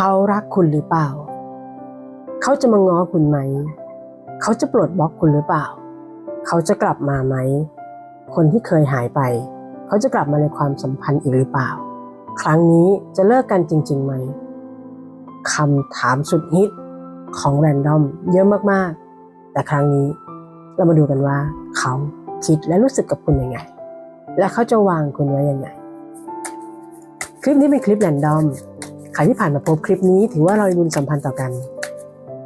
เขารักคุณหรือเปล่า เขาจะมาง้อคุณไหม เขาจะปลดบล็อกคุณหรือเปล่า เขาจะกลับมาไหม คนที่เคยหายไป เขาจะกลับมาในความสัมพันธ์อีกหรือเปล่า ครั้งนี้จะเลิกกันจริง ๆ ไหมคำถามสุดฮิตของแรนดอมเยอะมากๆ แต่ครั้งนี้เรามาดูกันว่า เขาคิดและรู้สึกกับคุณยังไง และเขาจะวางคุณไว้ยังไง คลิปนี้เป็นคลิปแรนดอม ครที่ผ่านมาพบคลิปนี้ถือว่าเรามีบุญสัมพันธ์ต่อกัน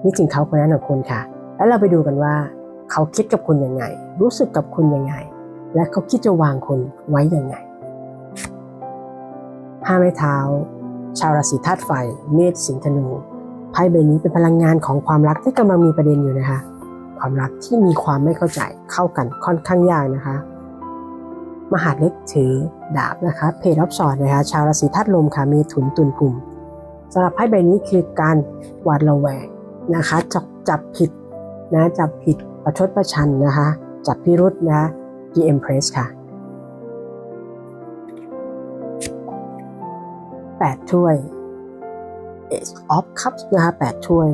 นี่จริงเขาคนนั้นของคุณค่ะ แล้วเราไปดูกันว่าเขาคิดกับคุณยังไง รู้สึกกับคุณยังไง และเขาคิดจะวางคุณไว้ยังไงห้าไม้เท้า ชาวราศีธาตุไฟ เมษสิงห์ธนูไพ่ใบนี้เป็นพลังงานของความรักที่กำลังมีประเด็นอยู่นะคะ ความรักที่มีความไม่เข้าใจเข้ากันค่อนข้างยากนะคะ มหาเล็กถือดาบนะคะ เพจรับสอดนะคะ ชาวราศีธาตุลมค่ะมีถุนตุนกลุ่ม สำหรับไพ่ใบนี้คือการหวาดระแวงนะคะจับจับผิดนะจับผิดประชดประชันนะคะจับพิรุษนะ The Empress ค่ะ8ถ้วย Ace of Cups นะคะ8ถ้วย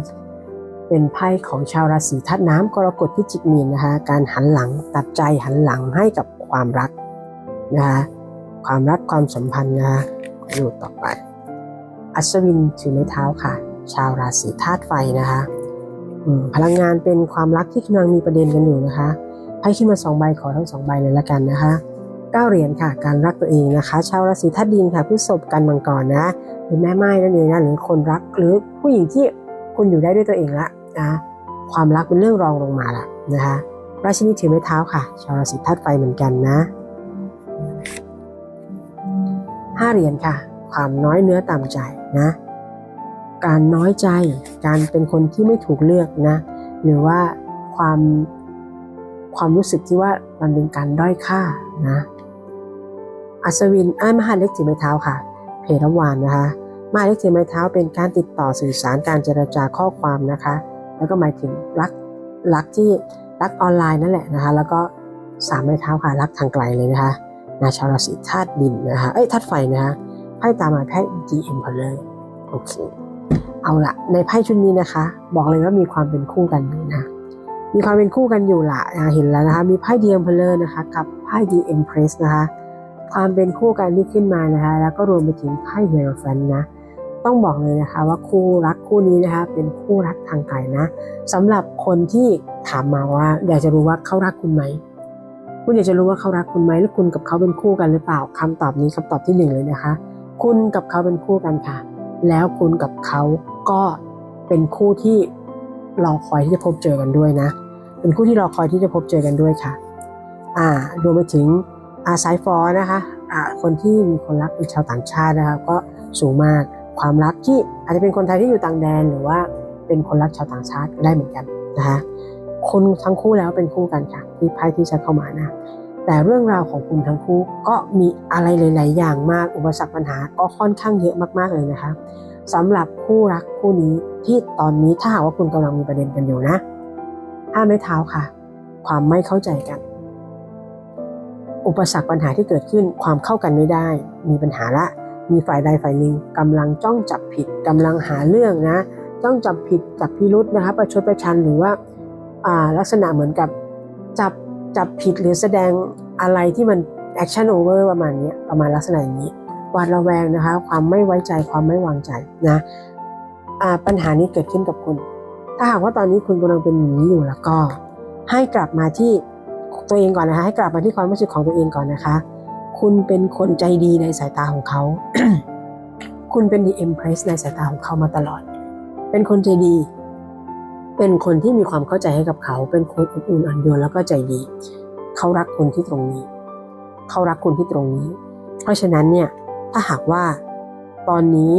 เป็นไพ่ของชาวราศีธาตุน้ำกรกฎพิจิกมีนนะคะการหันหลังตัดใจหันหลังให้กับความรักนะคะความรักความสัมพันธ์นะคะดูต่อไป อัศวินถือไม้เท้าค่ะ ชาวราศีธาตุไฟนะคะพลังงานเป็นความรักที่กำลังมีประเด็นกันอยู่นะคะไพ่ขึ้นมาสองใบขอทั้งสองใบเลยละกันนะคะเก้าเหรียญค่ะ การรักตัวเองนะคะ ชาวราศีธาตุดินค่ะพฤษภกันมังกรนะหรือแม่ไม้นั่นเองนะหรือคนรักหรือผู้หญิงที่คุณอยู่ได้ด้วยตัวเองละนะความรักเป็นเรื่องรองลงมาละนะคะราชินีถือไม้เท้าค่ะ ชาวราศีธาตุไฟเหมือนกันนะห้าเหรียญค่ะ ความน้อยเนื้อต่ำใจนะ การน้อยใจ การเป็นคนที่ไม่ถูกเลือกนะ หรือว่าความความรู้สึกที่ว่ามันเป็นการด้อยค่านะ อัศวินอ้ายมหาเล็กถือไม้เท้าค่ะ เพรวานนะคะมหาเล็กถือไม้เท้าเป็นการติดต่อสื่อสารการเจรจาข้อความนะคะ แล้วก็หมายถึงรักรักที่รักออนไลน์นั่นแหละนะคะ แล้วก็สามไม้เท้าค่ะรักทางไกลเลยนะคะนาชาวราศีธาตุดินนะคะ เอ้ยธาตุไฟนะคะ ไพ่ตามมาไพ่ The Emperor โอเค เอาละในไพ่ชุดนี้นะคะ บอกเลยว่ามีความเป็นคู่กันอยู่นะ มีความเป็นคู่กันอยู่ละอ่าเห็นแล้วนะคะ มีไพ่ดีเอ็มเพลอร์นะคะ กับไพ่ดีเอ็มเพรสนะคะ ความเป็นคู่กันที่ขึ้นมานะคะ แล้วก็รวมไปถึงไพ่เฮโรแฟนนะต้องบอกเลยนะคะว่าคู่รักคู่นี้นะคะเป็นคู่รักทางไกลนะสำหรับคนที่ถามมาว่า อยากจะรู้ว่าเขารักคุณไหมคุณอยากจะรู้ว่าเขารักคุณไหมหรือคุณกับเขาเป็นคู่กันหรือเปล่าคำตอบนี้คำตอบที่หนึ่งเลยนะคะ คุณกับเขาเป็นคู่กันค่ะ แล้วคุณกับเขาก็เป็นคู่ที่รอคอยที่จะพบเจอกันด้วยนะ เป็นคู่ที่รอคอยที่จะพบเจอกันด้วยค่ะ อ่ารวมไปถึงอาไซฟอนะคะอ่าคนที่มีคนรักเป็นชาวต่างชาตินะคะก็สูงมากความรักที่อาจจะเป็นคนไทยที่อยู่ต่างแดนหรือว่าเป็นคนรักชาวต่างชาติก็ได้เหมือนกันนะคะคุณทั้งคู่แล้วเป็นคู่กันค่ะที่ไพ่ที่จะเข้ามานะ แต่เรื่องราวของคุณทั้งคู่ก็มีอะไรหลาย ๆ อย่างมากอุปสรรคปัญหาก็ค่อนข้างเยอะมาก ๆ เลยนะคะสำหรับคู่รักคู่นี้ที่ตอนนี้ถ้าหากว่าคุณกำลังมีประเด็นกันอยู่นะห้าไม้เท้าค่ะ ความไม่เข้าใจกัน อุปสรรคปัญหาที่เกิดขึ้นความเข้ากันไม่ได้ มีปัญหาละ มีฝ่ายใดฝ่ายหนึ่งกำลังจ้องจับผิดกำลังหาเรื่องนะ จ้องจับผิดจับพิรุษนะคะประชดประชันหรือว่าอ่าลักษณะเหมือนกับจับ จับผิดหรือแสดงอะไรที่มันแอคชั่นโอเวอร์ประมาณนี้ประมาณลักษณะอย่างนี้หวาดระแวงนะคะ ความไม่ไว้ใจความไม่วางใจนะปัญหานี้เกิดขึ้นกับคุณ ถ้าหากว่าตอนนี้คุณกำลังเป็นอย่างนี้อยู่แล้วก็ ให้กลับมาที่ตัวเองก่อนนะคะ ให้กลับมาที่ความรู้สึกของตัวเองก่อนนะคะ คุณเป็นคนใจดีในสายตาของเขา คุณเป็น the empress ในสายตาของเขามาตลอด เป็นคนใจดี เป็นคนที่มีความเข้าใจให้กับเขา เป็นคนอบอุ่นอ่อนโยนแล้วก็ใจดี เขารักคุณที่ตรงนี้ เขารักคุณที่ตรงนี้ เพราะฉะนั้นเนี่ยถ้าหากว่าตอนนี้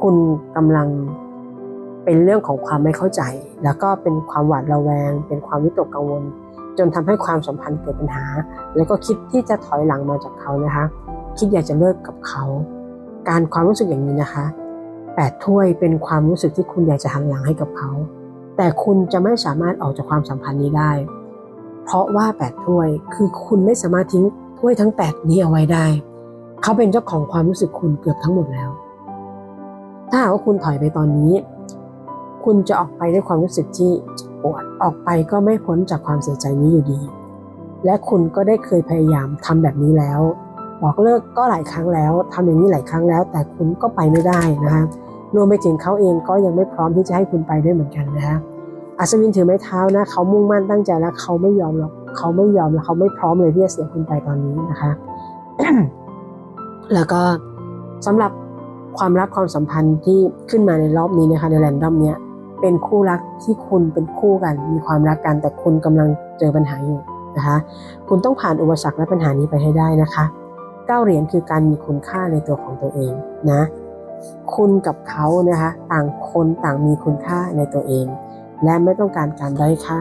คุณกำลังเป็นเรื่องของความไม่เข้าใจ แล้วก็เป็นความหวาดระแวง เป็นความวิตกกังวล จนทำให้ความสัมพันธ์เกิดปัญหา แล้วก็คิดที่จะถอยหลังมาจากเขานะคะ คิดอยากจะเลิกกับเขา การความรู้สึกอย่างนี้นะคะแปดถ้วยเป็นความรู้สึกที่คุณอยากจะหันหลังให้กับเขา แต่คุณจะไม่สามารถออกจากความสัมพันธ์นี้ได้ เพราะว่าแปดถ้วยคือคุณไม่สามารถทิ้งถ้วยทั้งแปดนี้เอาไว้ได้ เขาเป็นเจ้าของความรู้สึกคุณเกือบทั้งหมดแล้ว ถ้าหากว่าคุณถอยไปตอนนี้ คุณจะออกไปด้วยความรู้สึกที่ปวดออกไปก็ไม่พ้นจากความเสียใจนี้อยู่ดี และคุณก็ได้เคยพยายามทำแบบนี้แล้ว บอกเลิกก็หลายครั้งแล้วทำอย่างนี้หลายครั้งแล้ว แต่คุณก็ไปไม่ได้นะคะ รวมไปถึงเขาเองก็ยังไม่พร้อมที่จะให้คุณไปด้วยเหมือนกันนะคะอัศวินถือไม้เท้านะเขามุ่งมั่นตั้งใจแล้วเขาไม่ยอมหรอกเขาไม่ยอมแล้วเขาไม่พร้อมเลยที่จะเสียคุณไปตอนนี้นะคะแล้วก็สำหรับความรักความสัมพันธ์ที่ขึ้นมาในรอบนี้นะคะในแรนดอมเนี้ยเป็นคู่รักที่คุณเป็นคู่กัน มีความรักกันแต่คุณกำลังเจอปัญหาอยู่นะคะ คุณต้องผ่านอุปสรรคและปัญหานี้ไปให้ได้นะคะเก้าเหรียญคือการมีคุณค่าในตัวของตัวเองนะ คุณกับเขานะคะต่างคนต่างมีคุณค่าในตัวเอง และไม่ต้องการการด้อยค่า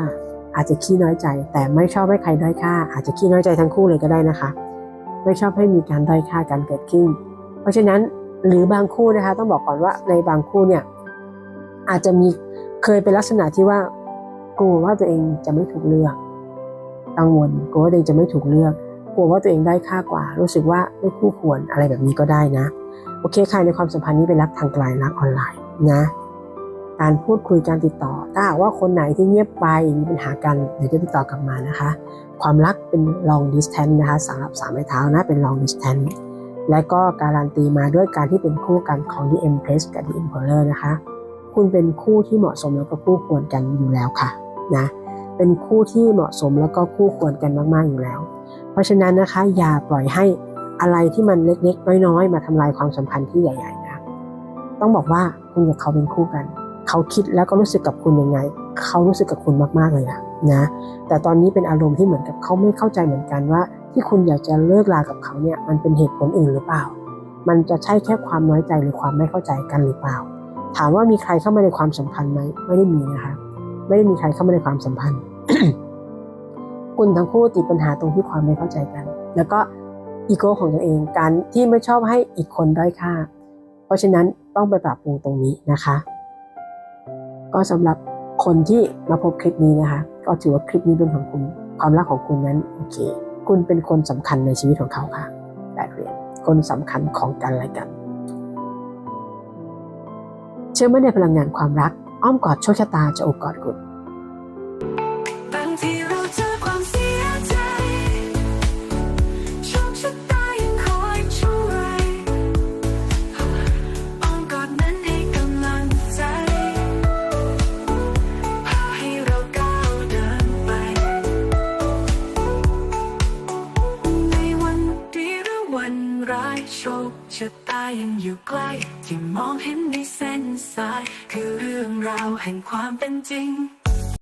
อาจจะขี้น้อยใจ แต่ไม่ชอบให้ใครด้อยค่า อาจจะขี้น้อยใจทั้งคู่เลยก็ได้นะคะ ไม่ชอบให้มีการด้อยค่ากันเกิดขึ้น เพราะฉะนั้นหรือบางคู่นะคะต้องบอกก่อนว่าในบางคู่เนี่ยอาจจะมีเคยเป็นลักษณะที่ว่ากลัวว่าตัวเองจะไม่ถูกเลือกกังวลกลัวว่าตัวเองจะไม่ถูกเลือก กลัวว่าตัวเองได้ค่ากว่า รู้สึกว่าไม่คู่ควรอะไรแบบนี้ก็ได้นะ โอเคใครในความสัมพันธ์นี้เป็นรักทางไกลรักออนไลน์นะการพูดคุยการติดต่อ ถ้าหากว่าคนไหนที่เงียบไปมีปัญหากันเดี๋ยวจะติดต่อกลับมานะคะ ความรักเป็น long distance นะคะสำหรับสามไม้เท้านะเป็น long distance และก็การันตีมาด้วยการที่เป็นคู่กันของ The Empress กับ The Emperor นะคะ คุณเป็นคู่ที่เหมาะสมแล้วก็คู่ควรกันอยู่แล้วค่ะนะเป็นคู่ที่เหมาะสมแล้วก็คู่ควรกันมากๆอยู่แล้ว เพราะฉะนั้นนะคะอย่าปล่อยให้ อะไรที่มันเล็กๆ น้อยๆ มาทำลายความสัมพันธ์ที่ใหญ่ๆนะต้องบอกว่าคุณกับเขาเป็นคู่กัน เขาคิดแล้วก็รู้สึกกับคุณยังไง เขารู้สึกกับคุณมากๆเลยนะนะแต่ตอนนี้เป็นอารมณ์ที่เหมือนกับเขาไม่เข้าใจเหมือนกันว่า ที่คุณอยากจะเลิกลากับเขาเนี่ยมันเป็นเหตุผลอื่นหรือเปล่า มันจะใช่แค่ความน้อยใจหรือความไม่เข้าใจกันหรือเปล่า ถามว่ามีใครเข้ามาในความสัมพันธ์ไหมไม่ได้มีนะคะไม่ได้มีใครเข้ามาในความสัมพันธ์ คุณทั้งคู่ติดปัญหาตรงที่ความไม่เข้าใจกัน แล้วก็ อีโก้ของตัวเองการที่ไม่ชอบให้อีกคนด้อยค่า เพราะฉะนั้นต้องไปปรับปรุงตรงนี้นะคะ ก็สำหรับคนที่มาพบคลิปนี้นะคะ ก็ถือว่าคลิปนี้เป็นของคุณ ความรักของคุณนั้นโอเค คุณเป็นคนสำคัญในชีวิตของเขาค่ะแปดเหรียญคนสำคัญของกันและกัน เชื่อมั่นในพลังงานความรัก อ้อมกอดโชคชะตาจะโอบกอดคุณ ชะตายังอยู่ใกล้ที่มองเห็นในเส้นสาย คือเรื่องราวแห่งความเป็นจริง